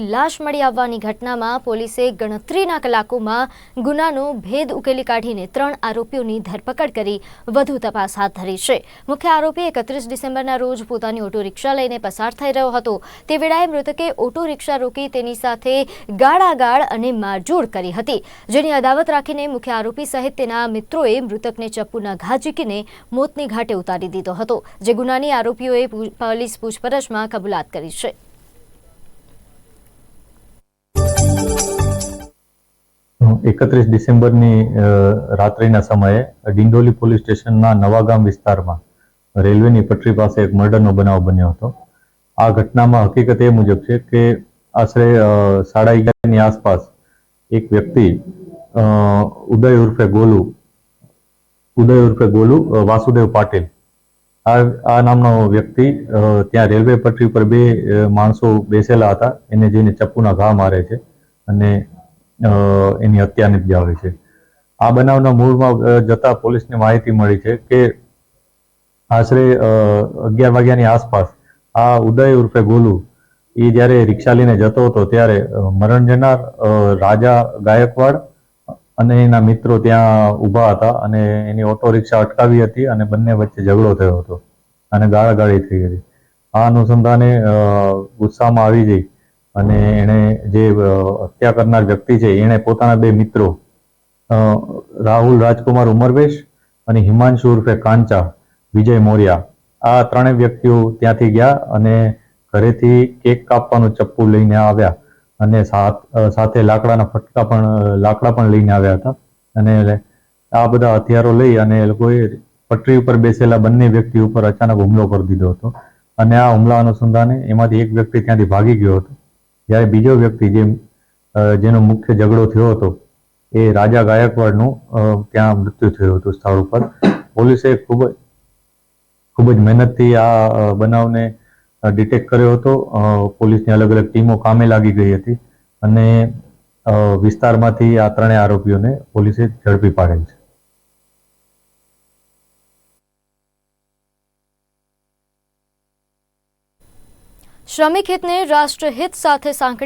લાશ મળી આવવાની ઘટનામાં પોલીસે ગણતરીના કલાકોમાં ગુનાનો ભેદ ઉકેલી કાઢીને ત્રણ આરોપીઓની ધરપકડ કરી વધુ તપાસ હાથ ધરી છે. મુખ્ય આરોપી એકત્રીસ ડિસેમ્બરના રોજ પોતાની ઓટો રિક્ષા લઈને પસાર થઈ રહ્યો હતો. તે વેળાએ મૃતકે ઓટો રિક્ષા રોકી તેની સાથે ગાળાગાળ અને મારજોડ કરી હતી. જેની અદાવત રાખીને મુખ્ય આરોપી સહિત તેના મિત્રોએ મૃતકને ચપ્પુના ઘા ઝીકીને મોતની ઘાટે ઉતારી દીધો હતો, જે ગુનાની આરોપીઓએ પોલીસ પૂછપરછમાં કબૂલાત કરી છે. એકત્રીસ ડિસેમ્બરની રાત્રિના સમયે ડિંડોલી પોલીસ સ્ટેશનના નવાગામ વિસ્તારમાં રેલવેની પટરી પાસે એક મર્ડરનો બનાવ બન્યો હતો. આ ઘટનામાં હકીકત એ મુજબ છે કે આશરે સાડા અગિયારની આસપાસ એક વ્યક્તિ ઉદય ઉર્ફે ગોલુ, ઉદય ઉર્ફે ગોલુ વાસુદેવ પાટીલ, આ આ નામનો વ્યક્તિ ત્યાં રેલવે પટરી પર બે માણસો બેસેલા હતા. એને જઈને ચપ્પુના ઘા મારે છે. અને એની હત્યા નિપજાવે છે. આ બનાવના મૂળમાં જતા પોલીસને માહિતી મળી છે કે આશરે અગિયાર વાગ્યાની આસપાસ આ ઉદય ઉર્ફે ગોલુ એ જ્યારે રિક્ષા લઈને જતો હતો ત્યારે મરણ જનાર રાજા ગાયકવાડ અને એના મિત્રો ત્યાં ઊભા હતા અને એની ઓટો રિક્ષા અટકાવી હતી અને બંને વચ્ચે ઝઘડો થયો હતો અને ગાળાગાળી થઈ હતી. આ અનુસંધાને ગુસ્સામાં આવી જઈ અને એણે જે હત્યા કરનાર વ્યક્તિ છે, એણે પોતાના બે મિત્રો રાહુલ રાજકુમાર ઉમરવેશ અને હિમાંશુ ઉર્ફે કાંચા, વિજય મોર્યા, આ ત્રણેય વ્યક્તિઓ ત્યાંથી ગયા અને ઘરેથી કેક કાપવાનું ચપ્પુ લઈને આવ્યા અને સાથ લાકડાના ફટકા પણ લાકડા પણ લઈને આવ્યા હતા. અને આ બધા હથિયારો લઈ અને એ લોકોએ પટરી ઉપર બેસેલા બંને વ્યક્તિ ઉપર અચાનક હુમલો કરી દીધો હતો. અને આ હુમલા અનુસંધાને એમાંથી એક વ્યક્તિ ત્યાંથી ભાગી ગયો હતો. જ્યારે બીજો વ્યક્તિ જે જેનો મુખ્ય ઝઘડો થયો હતો, એ રાજા ગાયકવાડનું ત્યાં મૃત્યુ થયું હતું સ્થળ ઉપર. પોલીસે ખૂબ જ ખૂબ જ મહેનતથી આ બનાવને ડિટેક્ટ કર્યો હતો. પોલીસની અલગ અલગ ટીમો કામે લાગી ગઈ હતી અને વિસ્તારમાંથી આ ત્રણેય આરોપીઓને પોલીસે ઝડપી પાડેલ છે. શ્રમિક હિતને રાષ્ટ્રહિત સાથે સાંકળી